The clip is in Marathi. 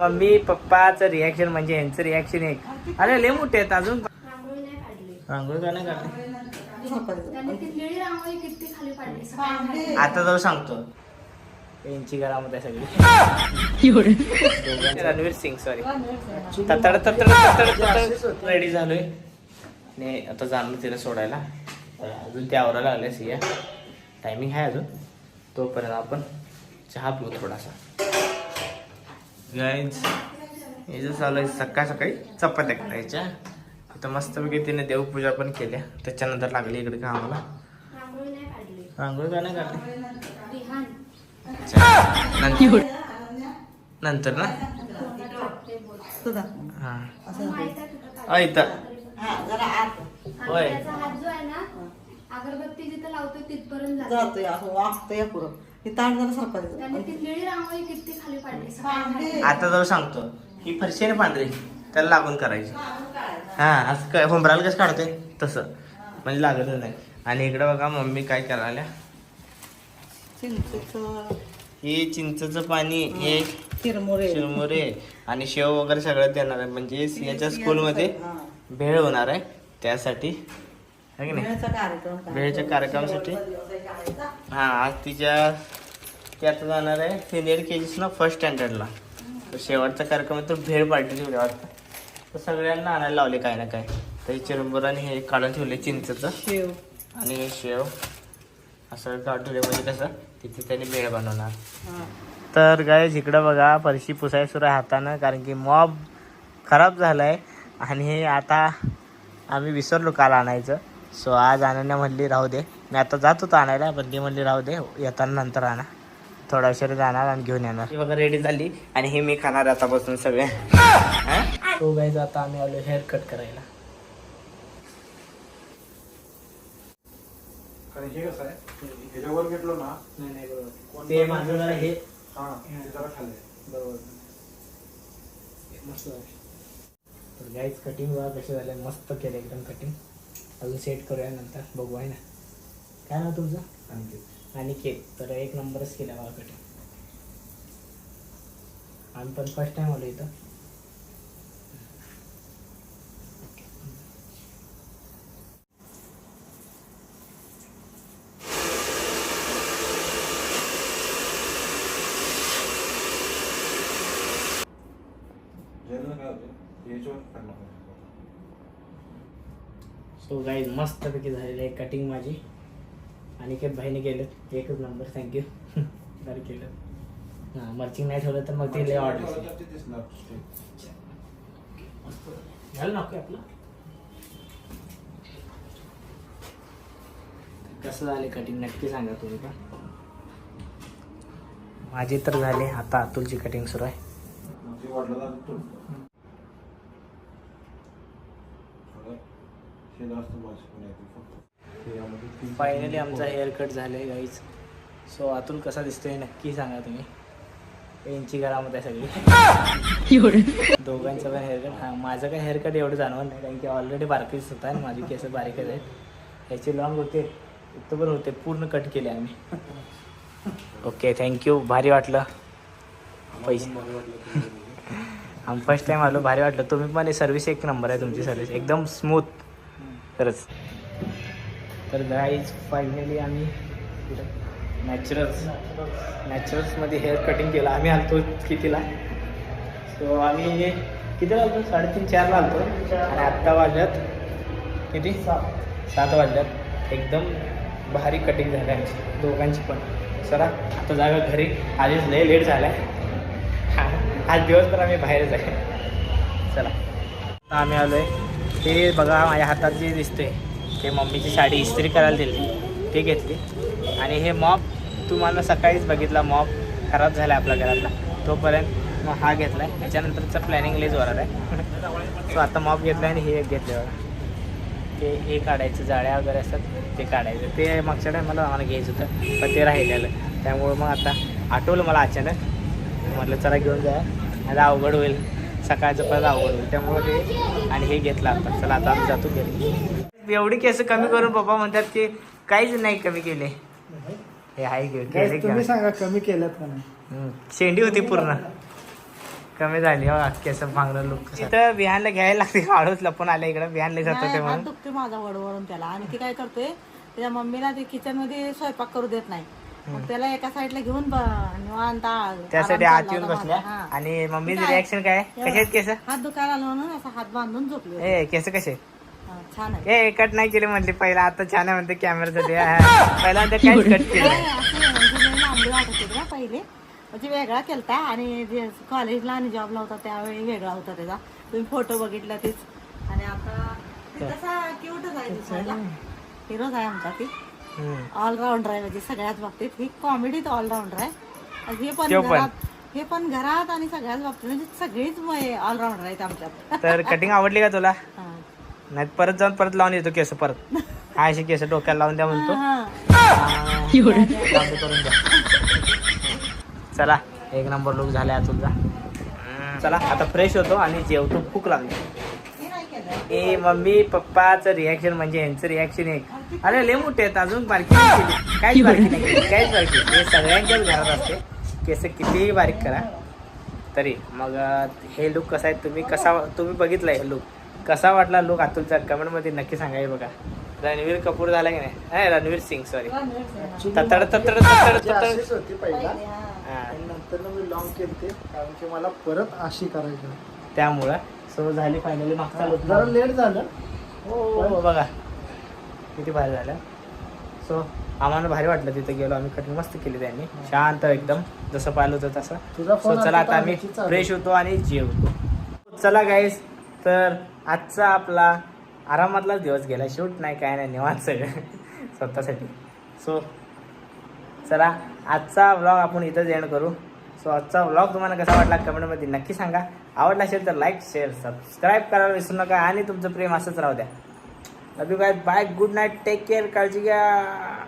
मम्मी पप्पाचं रिॲक्शन म्हणजे यांचं रिॲक्शन एक. अरे लय मोठे आहेत अजून. रांगोळी का नाही काढली? आता जाऊ सांगतो. यांची घरामध्ये सगळी. रणवीर सिंग सॉरी ततड ततड ततड रेडी झालोय. ने आता जाणलं तिला सोडायला. अजून ते आवरायला लागले सिया. टायमिंग आहे अजून. तोपर्यंत आपण चहा पिऊ थोडासा. गाईज हे जे चालू आहे सकाळ सकाळी चपात्या करायच्या. आता मस्तपैकी तिने देवपूजा पण केल्या त्याच्यानंतर लागली इकडे कामाला. रांगोळी नाही काढली रांगोळी का नाही काढली? नंतर नंतर ना? हा. इथं. होय. अगरबत्ती जिथं लावतोय तिथपर्यंत जातो. जातोय असं वागतोय पुरं. हे ताट जरा आता जाऊ सांगतो. ही फरशी आहे ना पांढरी त्याला लागून करायची. हा असं काय होंबराला कसं काढतोय? तसं. म्हणजे लागतच नाही. आणि इकडे बघा मम्मी काय करायला चिंचेचं. हे चिंचचं पाणी हे चिरमुरे. चिरमुरे आणि शेव वगैरे सगळं देणार आहे. म्हणजे सियाच्या स्कूलमध्ये. भेळ होणार आहे. त्यासाठी है की नाही? भेळच्या कार्यक्रमासाठी. हा आज तिच्या ती आता जाणार आहे सिनियर के जीस ना फर्स्ट स्टँडर्डला तर शेवटचा कार्यक्रम आहे तो भेळ पार्टी ठेवली वाटतं. तर सगळ्यांना आणायला लावले काय ना काय. तर चिरंबर आणि हे काढून ठेवले चिंचचं. शेव. आणि हे शेव. असं काढून ठेवले म्हणजे कसं तिथे त्यांनी भेळ बनवणार. तर काय इकडं बघा फरशी पुसाय सुरू आहे हातानं कारण की मॉब खराब झालाय. आणि हे आता आम्ही विसरलो काल आणायचं. सो आज अनन्या म्हणली राहू दे. मी आता जात होतो आणायला पण ती म्हणली राहू दे येताना नंतर आणा. थोडा उशीर जाणार आणि घेऊन येणार. ही बघा रेडी झाली आणि हे मी खाणार आतापासून सगळे. तो गाईज आता आम्ही आलो हेअर कट करायला हे कसं आहे? ह्याच्यावर घेतलो ना? नाही नाही बरोबर. ते माझं जरा हे. हा जरा खाल्ले बरोबर. मस्त झालं. तर गाईज कटिंग बघा कसे झाले. मस्त केलं एकदम कटिंग अजून सेट करूया नंतर. बघू आहे ना? काय ना तुमचं? आणि केक तर एक नंबरच केला कटिंग आम्ही पण फर्स्ट टाइम आलो इथं. करणार सो गाईज मस्तपैकी झालेली आहे कटिंग माझी. आणि काही बहिणी केलं एकच नंबर थँक्यू बरं केलं. हां मर्चिंग नाही ठेवलं तर मग ते लय ऑर्डर झालं ना आपलं? कसं झाले कटिंग नक्की सांगा तुम्ही का माझी तर झाले. आता अतुलची कटिंग सुरू आहे ते वाढलं जातं तो थोडं जास्त येते फायनली आमचा हेअर कट झालाय गाईज सो अतुल कसा दिसतोय नक्की सांगा तुम्ही. यांची घरामध्ये सगळी. दोघांचं पण हेअरकट हां माझं काय हेअरकट एवढं जाणवत नाही कारण की ऑलरेडी बारकीच होता आणि माझी केस बारीकच आहेत. याचे लॉंग होते इथं पण होते पूर्ण कट केले आम्ही. ओके थँक्यू भारी वाटलं. पैसे. आम्ही फर्स्ट टाइम आलो भारी वाटलं. तुम्ही पण सर्व्हिस एक नंबर आहे तुमची सर्व्हिस एकदम स्मूथ खरंच. तर गाईज फायनली आम्ही नॅचरल्स नॅचरल्समध्ये हेअर कटिंग केलं. आम्ही आलतो कितीला? सो आम्ही कितीला आलतो? साडेतीन चारला आलतो. आणि आत्ता वाजल्यात किती? सात वाजल्यात. एकदम भारी कटिंग झाली आमची. दोघांची पण. चला आता जागा घरी. आधीच लय लेट झाला आहे आज दिवसभर आम्ही बाहेरच आहे. चला. आता आम्ही आलो आहे ते बघा माझ्या हातात जे दिसते ते मम्मीची साडी इस्त्री करायला दिली. ते घेतली. आणि हे मॉप तुम्हाला सकाळीच बघितला मॉप खराब झाला आपल्या घरातला. तोपर्यंत मग हा घेतला आहे त्याच्यानंतरचा प्लॅनिंग लेज होणार आहे. सो आता मॉप घेतला आणि हे एक घेतलं बघा. ते हे काढायचं जाळ्या वगैरे असतात ते काढायचं. ते मागच्या टायमाला आम्हाला घ्यायचं होतं पण ते राहिलेलं. त्यामुळं मग आता आठवलं मला अचानक. म्हटलं चला घेऊन जा आता अवघड होईल. सकाळचं परत अवघड होईल त्यामुळं ते आणि हे घेतलं आता. चला आता आम्ही जातो घरी. एवढी केस कमी करून पप्पा म्हणतात की काहीच नाही कमी केले. हे आहे केले तुम्ही सांगा कमी केल्यात का नाही? हम्म. शेंडी होती पूर्ण. कमी झाली हो केस भांगलं लुक इथं बिहानला घ्यायला लागते काढूच लपून आले इकडे बिहानला जातो ते म्हणून. दुखते माझा वडवरून त्याला. आणि ती काय करतोय त्याच्या मम्मीला ते किचनमध्ये स्वयंपाक करू देत नाही. मग त्याला एका साईडला घेऊन ब- निवांत आ- त्यासाठी आराम आत चालला येऊन होता बसल्या. माझा. हा. आणि मम्मीची रिॲक्शन काय? कसे केस? हात दुखायला म्हणून असा हात बांधून झोपली होती. ए केस कसे? हा, छान आहे. ए कट नाही केले म्हणले. पहिला आता छान आहे म्हणते कॅमेरासाठी पहिला म्हणते काहीच कट केलं असे म्हणजे वाटत होते ना पहिले. म्हणजे वेगळा केलता आणि जे कॉलेजला आणि जॉबला होता त्यावेळी वेगळा होता त्याचा. तुम्ही फोटो बघितला तेच. आणि आता ते तसा क्यूटच आहे दिसायला. हिरोच आहे आमचा ती. ऑलराऊंडर आहे म्हणजे सगळ्याच बाबतीत. ही कॉमेडीत ऑलराऊंडर आहे. हे पण. घरात हे पण घरात आणि सगळ्याच बाबतीत. म्हणजे सगळीच ऑलराऊंडर आहेत आमच्यात. तर कटिंग आवडली का तुला? हा. नाही परत जाऊन परत लावून येतो केस परत. हा अशी केस डोक्याला लावून द्या म्हणतो. हा. करून द्या. चला एक नंबर लुक झाला तुझा. चला आता फ्रेश होतो आणि जेवतो नाही केलं ए मम्मी पप्पाचं रिॲक्शन म्हणजे यांचं रिॲक्शन एक अरे लय मोठे आहेत अजून बारकी नाही केली. काहीच बारकी नाही केली, काहीच बारकी हे सगळ्यांच्याच घरात असते. केस कितीही बारीक करा. तरी मग हे लुक कसं आहे? तुम्ही कसा तुम्ही बघितलं हे लुक कसा वाटला लुक अतुलचा? कमेंटमध्ये नक्की सांगा बघा. रणवीर कपूर झाला की नाही? नाही रणवीर सिंग सॉरी ततड ततड ततड ततड. होती पहिला. हा, नंतर मी लॉंग केलते. कारण की मला परत अशी करायची. त्यामुळं. सो झाली फायनली मागचा जरा लेट झालं. हो बघा. किती भारी झालं. सो आम्हाला भारी वाटलं तिथे गेलो. आम्ही कटिंग मस्त केली त्यांनी. शांत एकदम. जसं पाहिलं होतं तसं. तुझा सो चला आता आम्ही. फ्रेश होतो आणि जेवतो. चला गाईस तर आजचा आपला आरामातलाच दिवस गेला. शूट नाही काय नाही निवांत सगळं. स्वतःसाठी. सो चला आजचा व्लॉग आपण इथंच एंड करू. सो आजचा व्लॉग तुम्हाला कसा वाटला कमेंटमध्ये नक्की सांगा. आवडला असेल तर लाईक शेअर सबस्क्राईब करायला विसरू नका आणि तुमचं प्रेम असंच राहू द्या. अभिबाय bye good night take care काळजी घ्या.